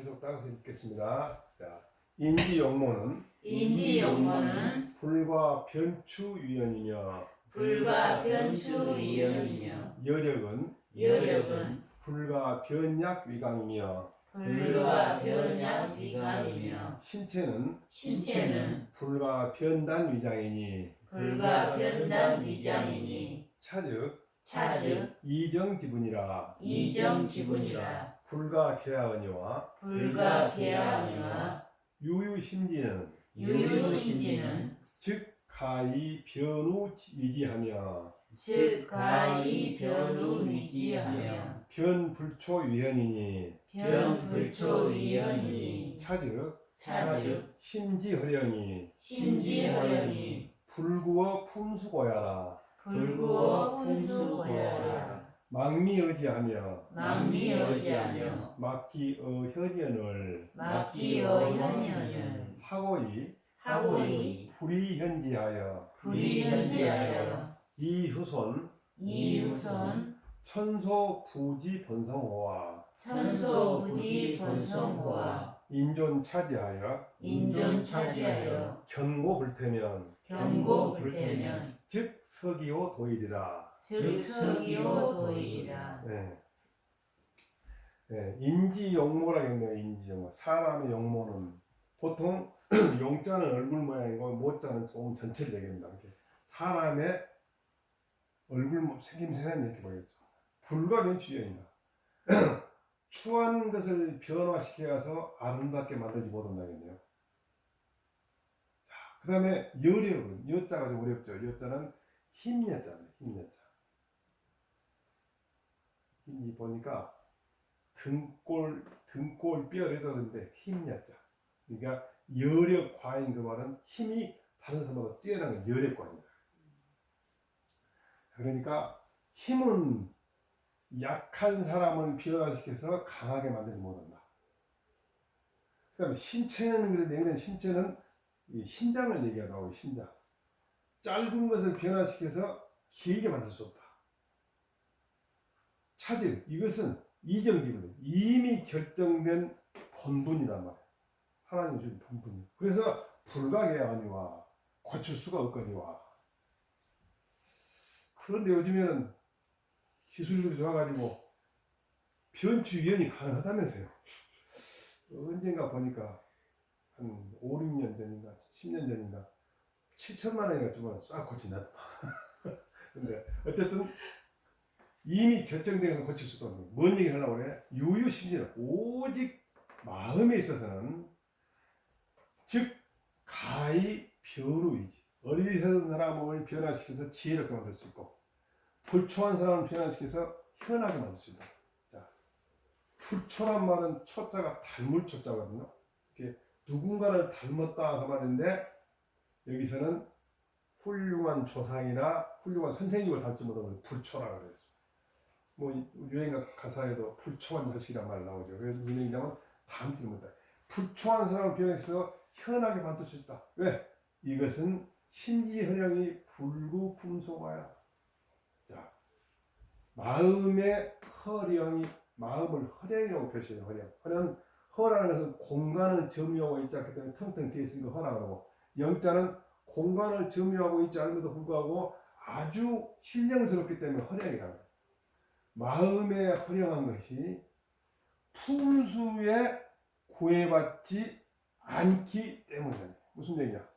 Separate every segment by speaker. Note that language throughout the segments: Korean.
Speaker 1: 계속 따라서 읽겠습니다. 자, 인지용모는
Speaker 2: 인지용모는
Speaker 1: 불과 변추위원이며
Speaker 2: 불과 변추위원이며
Speaker 1: 여력은
Speaker 2: 여력은
Speaker 1: 불과 변약위강이며
Speaker 2: 불과 변약위강이며
Speaker 1: 신체는
Speaker 2: 신체는
Speaker 1: 불과 변단위장이니
Speaker 2: 불과 변단위장이니
Speaker 1: 차즉
Speaker 2: 차즉
Speaker 1: 이정지분이라
Speaker 2: 이정지분이라
Speaker 1: 불과 개하니와 유유심지는
Speaker 2: 유유신지는
Speaker 1: 즉 가히 변우 위지하며
Speaker 2: 즉 가히 변우 위지하며
Speaker 1: 변불초위헌이니
Speaker 2: 변불초위원이니
Speaker 1: 차즉
Speaker 2: 차즉
Speaker 1: 심지허령이
Speaker 2: 심지허령이
Speaker 1: 불구어 품수고야라
Speaker 2: 불구어 풍수고야라
Speaker 1: 망미의지하며
Speaker 2: 망미여지하며
Speaker 1: 막기어 현연을
Speaker 2: 막기어 현연을
Speaker 1: 하고이
Speaker 2: 하고이
Speaker 1: 불이현지하여
Speaker 2: 불이현지하여
Speaker 1: 이후손
Speaker 2: 이후손
Speaker 1: 천소 부지 번성호와
Speaker 2: 천소 부지 번성호와
Speaker 1: 인존 차지하여
Speaker 2: 인존 차지하여
Speaker 1: 견고 불태면
Speaker 2: 경고 불태면
Speaker 1: 즉 서기오 도일이라
Speaker 2: 즉 서기오 도이라
Speaker 1: 네. 네, 인지 용모라겠네요. 인지 용모. 사람의 용모는 보통 용자는 얼굴 모양이고 모자는 조금 전체를 얘기합니다. 이렇게 사람의 얼굴 모- 생김새는 이렇게 보였죠. 불가변추연이다. 추한 것을 변화시켜서 아름답게 만들지 못한다겠네요. 자, 그 다음에 여력은 여자가 좀 어렵죠. 여자는 힘여자입니다. 힘여자. 이 보니까 등골 등골 뼈를 떨는데 힘야자. 그러니까 여력과인 그 말은 힘이 다른 사람보다 뛰어난 건 여력과입니다. 그러니까 힘은 약한 사람을 변화시켜서 강하게 만들지 못한다. 그다음에 신체는 그런데 여기는 신체는 이 신장을 얘기하고 신장. 짧은 것을 변화시켜서 길게 만들 수 없다. 차질 이것은 이정지분 이미 결정된 본분이란 말이야. 하나님 주신 본분이. 그래서 불가계하니와 고칠 수가 없거니와. 그런데 요즘에는 기술력이 좋아가지고 변추위원이 가능하다면서요. 언젠가 보니까 한 5, 6년 전인가 10년 전인가 7천만 원인가 주면 싹 고친다. 근데 어쨌든 이미 결정된 것을 고칠 수도 없는 뭔 얘기를 하려고 그래? 유유심지는 오직 마음에 있어서는 즉 가히 변우이지 어리석은 사람을 변화시켜서 지혜롭게 만들 수 있고 불초한 사람을 변화시켜서 현하게 만들 수 있다. 자, 불초란 말은 초자가 닮을 초자거든요. 이게 누군가를 닮았다 그 말인데 여기서는 훌륭한 조상이나 훌륭한 선생님을 닮지 못하면 불초라 그래요. 뭐 유행가 가사에도 불초한 자식이란 말 나오죠. 그래서 유행이라면 닮지 못다. 불초한 사람을 변해서 현하게 만들 수 있다. 왜? 이것은 심지헌령이 불구 품소가야. 자, 마음의 허령이 마음을 허령이라고 표시해요. 허령. 허령 허라는 것은 공간을 점유하고 있지 않기 때문에 텅텅 비어 있으니까 허라고 영자는 공간을 점유하고 있지 않음에도 불구하고 아주 신령스럽기 때문에 허령이라는. 마음에 허령한 것이 품수에 구애받지 않기 때문이다. 무슨 얘기냐?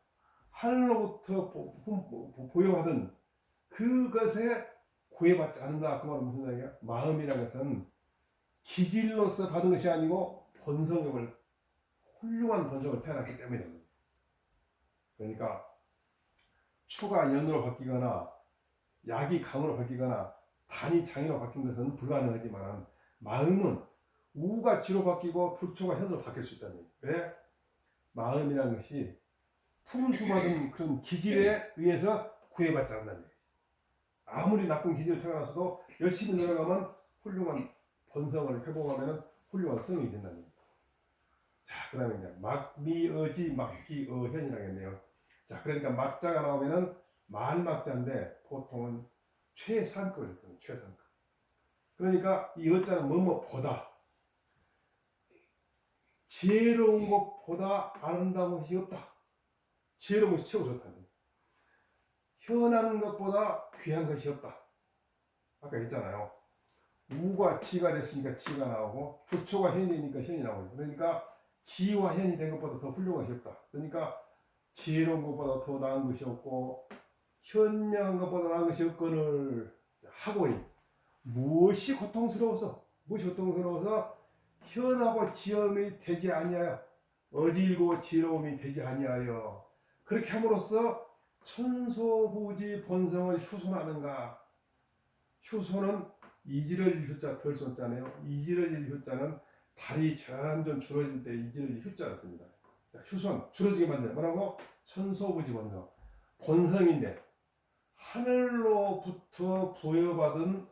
Speaker 1: 하늘로부터 보여받은 그것에 구애받지 않는다. 그 말은 무슨 얘기야? 마음이라는 것은 기질로서 받은 것이 아니고 본성을 훌륭한 본성을 태어났기 때문이다. 그러니까 추가 연으로 바뀌거나 약이 강으로 바뀌거나 단이 장으로 바뀐 것은 불가능하지만 마음은 우가 지로 바뀌고 불초가 현으로 바뀔 수 있다는 얘기예요. 왜? 마음이라는 것이 품수받은 그런 기질에 의해서 구애받지 않는다는. 아무리 나쁜 기질을 태어나서도 열심히 노력하면 훌륭한 본성을 회복하면 훌륭한 성이 된다는 얘기죠. 자, 그 다음에 이제 막미어지 막기어현이라겠네요. 자, 그러니까 막자가 나오면은 말막자인데 보통은 최상급을 듣는 최상급. 그러니까 이 어자는 뭐뭐 보다. 지혜로운 것보다 아름다운 것이 없다. 지혜로운 것이 최고 좋다는. 현한 것보다 귀한 것이 없다. 아까 했잖아요. 우가 지가 됐으니까 지가 나오고 부초가 현이니까 현이 나오고 그러니까 지와 현이 된 것보다 더 훌륭한 것이 없다. 그러니까 지혜로운 것보다 더 나은 것이 없고 현명한 것보다 나은 것이 없거늘 하고이 무엇이 고통스러워서 무엇이 고통스러워서 현하고 지엄이 되지 아니하여 어질고 지러움이 되지 아니하여 그렇게 함으로써 천소부지 본성을 휴손하는가? 휴손은 이지를 휴자 덜 손자네요. 이지를 휴자는 다리 점점 줄어질 때 이지를 휴자를 씁니다. 자, 휴손 줄어지게 만드는 뭐라고? 천소부지 본성. 본성인데 하늘로부터 부여받은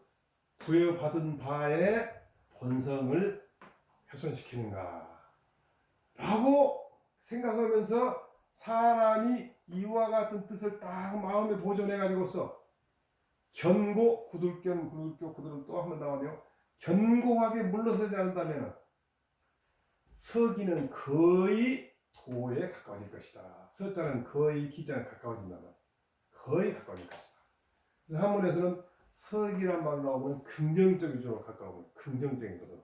Speaker 1: 부여받은 바의 본성을 훼손시키는가 라고 생각하면서 사람이 이와 같은 뜻을 딱 마음에 보존해 가지고서 견고 구들견 구들교 구들은 또 한 번 나오네요. 견고하게 물러서지 않는다면 서기는 거의 도에 가까워질 것이다. 서자는 거의 기자에 가까워진다면 거의 가까워질 것이다 그래서 한문에서는 서기란 말 나오면 긍정적인 쪽으로 가까우면 긍정적인 것으로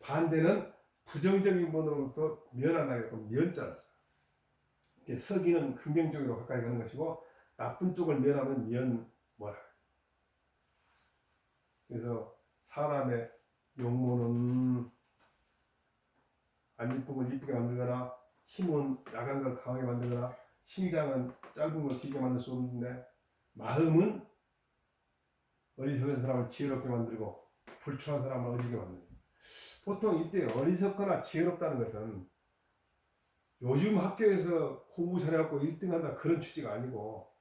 Speaker 1: 반대는 부정적인 번으로부터 면하나게 면자를 써. 이게 서기는 긍정적으로 가까이 가는 것이고 나쁜 쪽을 면하면 면 뭐라. 그래서 사람의 용모는 안걸 이쁘게 만들거나 힘은 약한 걸 강하게 만들거나 신장은 짧은 걸 길게 만들 수 없는데 마음은 어리석은 사람을 지혜롭게 만들고 불추한 사람을 어지게 만들고 보통 이때 어리석거나 지혜롭다는 것은 요즘 학교에서 공부 잘해갖고 1등한다 그런 취지가 아니고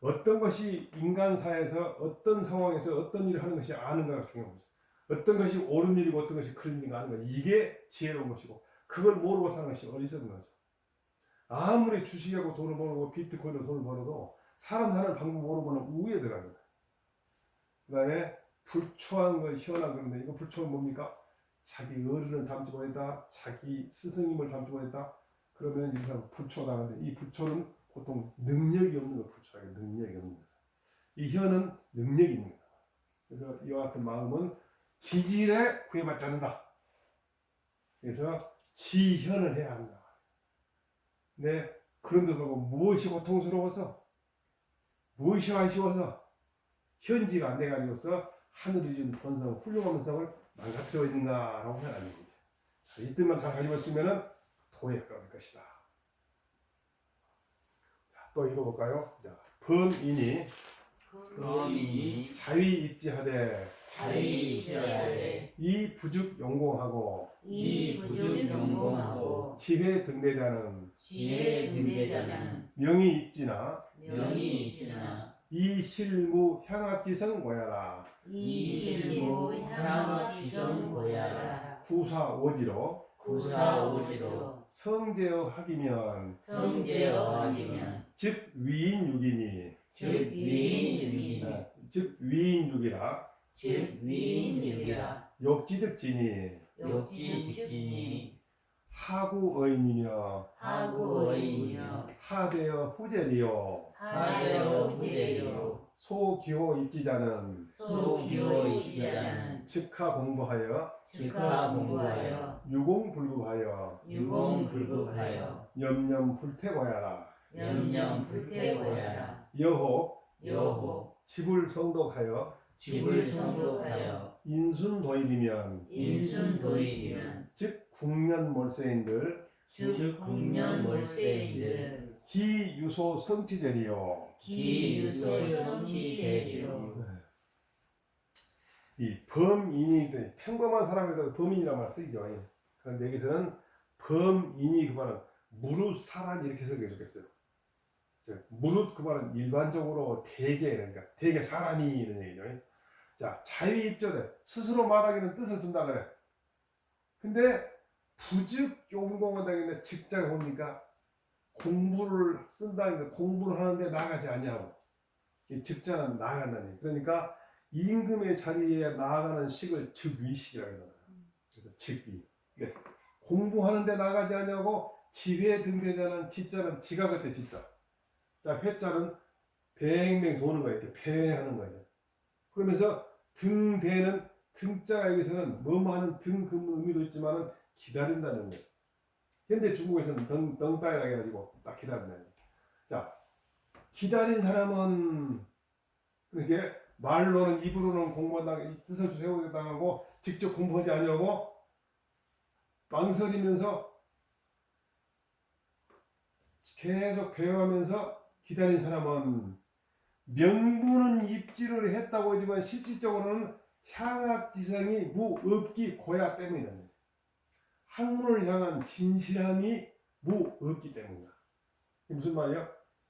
Speaker 1: 어떤 것이 인간사에서 어떤 상황에서 어떤 일을 하는 것이 아는가가 중요한 거죠. 어떤 것이 옳은 일이고 어떤 것이 그런 일인가 아는 거 이게 지혜로운 것이고 그걸 모르고 사는 것이 어리석은 거죠. 아무리 주식하고 돈을 벌고 비트코인으로 돈을 벌어도 사람 사는 방법 모르고는 우에 들어갑니다. 그 다음에 불초한 거 희한한 건데 이거 불초는 뭡니까? 자기 어른을 닮지 못했다 자기 스승님을 닮지 못했다. 그러면 이 사람 불초가 나는데 이 불초는 보통 능력이 없는 거 불초하게 능력이 없는 거죠. 이 혀는 능력이 있는 거다 그래서 이와 같은 마음은 기질에 구애받지 않는다. 그래서 지현을 해야 한다 네 그런데도 불구하고 무엇이 고통스러워서 무엇이 아쉬워서 현지가 안 돼가지고서 하늘이 준 본성 훌륭한 본성을 망가뜨려 얘기죠. 자, 이 뜻만 잘 가지고 있으면은 도에 가까울 것이다. 자, 또 읽어볼까요? 자, 범인이
Speaker 2: 범인이
Speaker 1: 자위 입지하되
Speaker 2: 자위지하되
Speaker 1: 이 부죽 용공하고
Speaker 2: 이 부죽 용공하고
Speaker 1: 지혜 등대자는
Speaker 2: 지혜 등대자는
Speaker 1: 명이 입지나
Speaker 2: 명이 있으나
Speaker 1: 이 실무 향악지성 모야라.
Speaker 2: 이 실무 향지성 고야라.
Speaker 1: 구사 오지로
Speaker 2: 구사오지로
Speaker 1: 성제어 학이면
Speaker 2: 성제어 아니면
Speaker 1: 즉 위인 육이니
Speaker 2: 즉 위인 육이니
Speaker 1: 네, 즉 위인 육이라
Speaker 2: 즉 위인 육이라.
Speaker 1: 욕지득 진이.
Speaker 2: 욕진 직진이.
Speaker 1: 하구 어인이며
Speaker 2: 하구 어이며
Speaker 1: 하되어 후제리요.
Speaker 2: 하되어 후제요.
Speaker 1: 소기호 입지자는?
Speaker 2: 소기호 입지자는.
Speaker 1: 즉하 공부하여?
Speaker 2: 즉하 공부하여.
Speaker 1: 유공불급하여?
Speaker 2: 유공불급하여.
Speaker 1: 염염 불태고야라.
Speaker 2: 염염 불태고야라.
Speaker 1: 여호
Speaker 2: 여호.
Speaker 1: 집을 성독하여
Speaker 2: 집을 성독하여
Speaker 1: 인순도일이면
Speaker 2: 인순도일이면
Speaker 1: 즉 국면 몰세인들
Speaker 2: 즉 국년월세인들
Speaker 1: 기유소 성취제리요
Speaker 2: 기유소 성취제리요
Speaker 1: 이 범인이 그 평범한 사람에도 범인이라는 말 쓰이죠. 그런데 여기서는 범인이 그 말은 무릇 사람 이렇게 해석해 좋겠어요. 즉, 무릇 그 말은 일반적으로 대개 그러니까 대개 사람이 이런 얘기죠. 자 자유입절에 스스로 말하기는 뜻을 둔다 그래. 근데 부즉 용공하다 했는데 직장에 뭡니까? 공부를 쓴다는 게 공부를 하는데 나가지. 이 직장은 나간다는 얘기. 그러니까 임금의 자리에 나아가는 식을 즉위식이라고. 그래서 즉위. 네. 공부하는데 나가지 않냐고 집에 등대자는 지자는 지가 그때 지자. 자 회자는 뱅뱅 도는 거야 이렇게 뱅하는 거죠. 그러면서 등대는 등자가 여기서는 뭐뭐 하는 등 그 의미도 있지만은 기다린다는 거예요. 현대 중국에서는 덩, 덩따이라 해가지고 딱 기다린다는 거예요. 자, 기다린 사람은 이렇게 말로는 입으로는 공부한다 이 뜻을 세우당하고 직접 공부하지 않냐고 망설이면서 계속 배워가면서 기다린 사람은 명분은 입지를 했다고 하지만 실질적으로는 향악지성이 무없기 고야 때문이다. 학문을 향한 진실함이 무없기 때문이다. 무슨 말이야?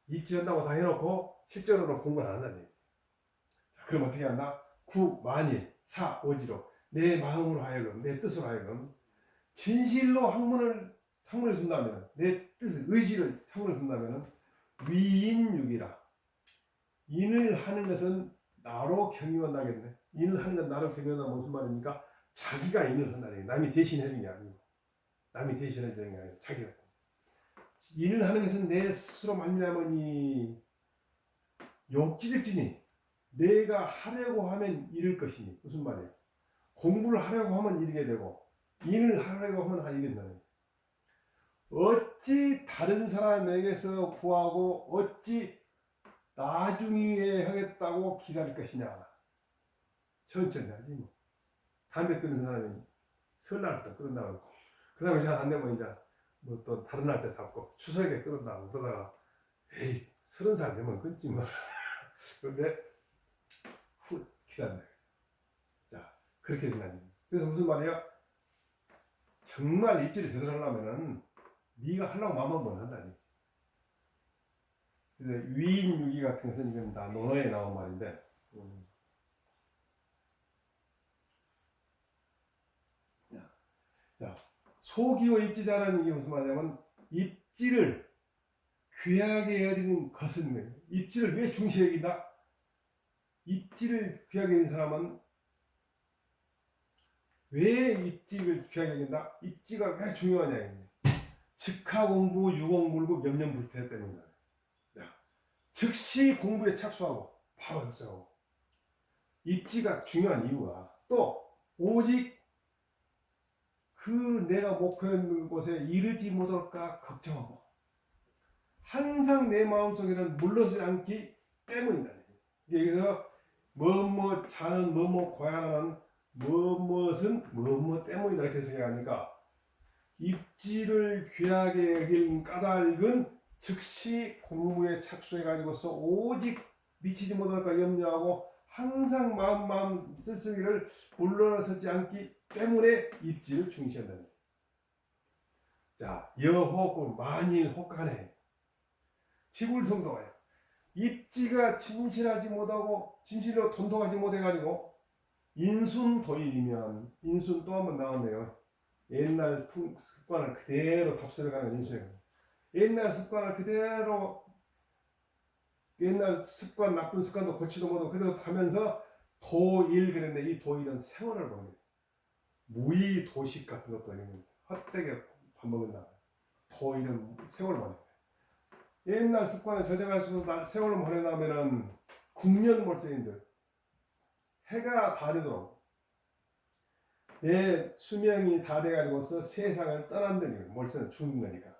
Speaker 1: 입지한다고 다 해놓고 실제로는 공부를 안 얘기. 자, 그럼 어떻게 한다? 구, 만일, 사, 오지로 내 마음으로 하여금, 내 뜻으로 하여금 진실로 학문을 학문을 준다면 내 뜻을 의지를 학문을 준다면 위인육이라 인을 하는 것은 나로 경유한다겠네. 인을 하는 건 나로 경유한다 무슨 말입니까? 자기가 인을 한다는 게 남이 대신 해주는 게 아니고 남이 대신 해주는 게 아니고 자기가 인을 하는 것은 내 스스로 말미암으니 욕지득지니 내가 하려고 하면 이룰 것이니 무슨 말이에요? 공부를 하려고 하면 이르게 되고 인을 하려고 하면 거예요. 어찌 다른 사람에게서 구하고 어찌 나중에 하겠다고 기다릴 것이냐. 천천히 하지 뭐. 담배 끊는 사람이 설날부터 끊는다고 그 다음에 잘 안 되면 이제 뭐 또 다른 날짜 잡고 추석에 끊는다고 그러다가 에이 서른 살 되면 끊지 뭐. 그런데 후 기다린다. 자 그렇게 거예요. 그래서 무슨 말이야? 정말 입질을 제대로 하려면은 네가 하려고 마음만 못 한다니. 그래서 위인 유기 같은 것은 이건 다 논어에 나온 말인데. 음. 야, 야, 소기호 입지자라는 게 무슨 말이냐면 입지를 귀하게 여기는 것은? 입지를 왜 중시 여긴다? 입지를 귀하게 여기는 사람은 왜 입지를 귀하게 여긴다? 입지가 왜 중요하냐. 즉하 공부, 유공 물고 명령불태 때문이다. 야, 즉시 공부에 착수하고 바로 흡수하고 입지가 중요한 이유가 또 오직 그 내가 목표했는 곳에 이르지 못할까 걱정하고 항상 내 마음속에는 물러서지 않기 때문이다. 여기서 뭐뭐 자는 뭐뭐 고향하는 뭐뭇은 뭐뭐 때문이다 이렇게 생각하니까 입지를 귀하게 여길 까닭은 즉시 공부에 착수해가지고서 오직 미치지 못할까 염려하고 항상 마음 마음 쓸쓸기를 물러서지 않기 때문에 입지를 중시한다는. 자 여호고 만일 혹간에 지불성도가요. 입지가 진실하지 못하고 진실로 돈독하지 못해가지고 인순도일이면 인순 또 한 번 나왔네요. 옛날 풍, 습관을 그대로 답습해가는 인수예요. 옛날 습관을 그대로 옛날 습관 나쁜 습관도 고치도 못하고 그대로 가면서 도일 그랬는데 이 도일은 세월을 보는. 무의 도식 같은 것도 아니고 헛되게 밥 먹는다. 도일은 세월 보는. 옛날 습관에 저장할수록 세월을 보내려면은 국년몰세인들 해가 다 되도록 내 수명이 다 돼가지고서 세상을 떠난다는 몰세는 죽는 거니까.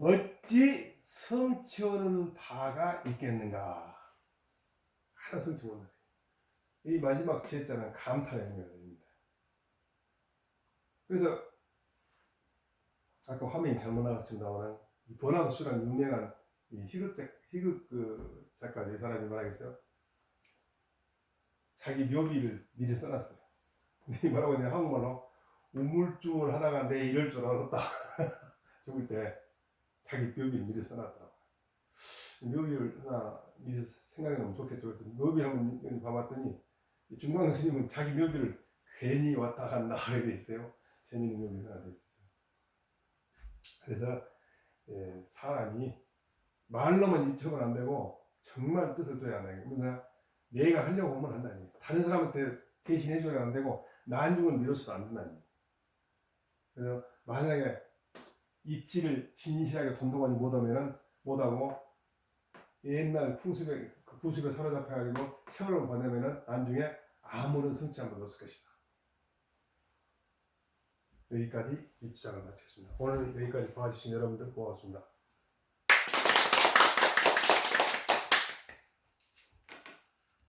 Speaker 1: 어찌 성취하는 바가 있겠는가? 하나 성취 못하네. 이 마지막 제자는 감탄의 의미가 됩니다. 그래서 아까 화면이 잘못 나갔습니다만 이 번화도수라는 유명한 이 희극 작 희극 그 작가 이 사람이 말하겠어요. 자기 묘비를 미리 써놨어요. 근데 뭐라고 했냐 한국말로 우물쭈물 하다가 내 이럴 줄 알았다. 죽을 때 자기 묘비를 미리 써놨더라고. 묘비를 하나 미리 생각해 놓으면 좋겠죠. 그래서 묘비 한번 봐봤더니 중광 스님은 자기 묘비를 괜히 왔다 갔다 하게 있어요. 재미있는 묘비가 하나 돼 있었어요. 그래서 예, 사람이 말로만 입척은 안 되고 정말 뜻을 줘야 한다. 그러니까 내가 하려고 하면 한다니. 다른 사람한테 대신 해줘야 안 되고 난중을 미뤄서도 안 된다니. 그래서 만약에 입지를 진실하게 돈동안이 못하면은 못하고 옛날 풍습에 그 구습에 사로잡혀가지고 세월을 보내면은 나중에 아무런 성취한 못 없을 것이다. 여기까지 입지장을 마치겠습니다. 오늘 여기까지 봐주신 여러분들 고맙습니다.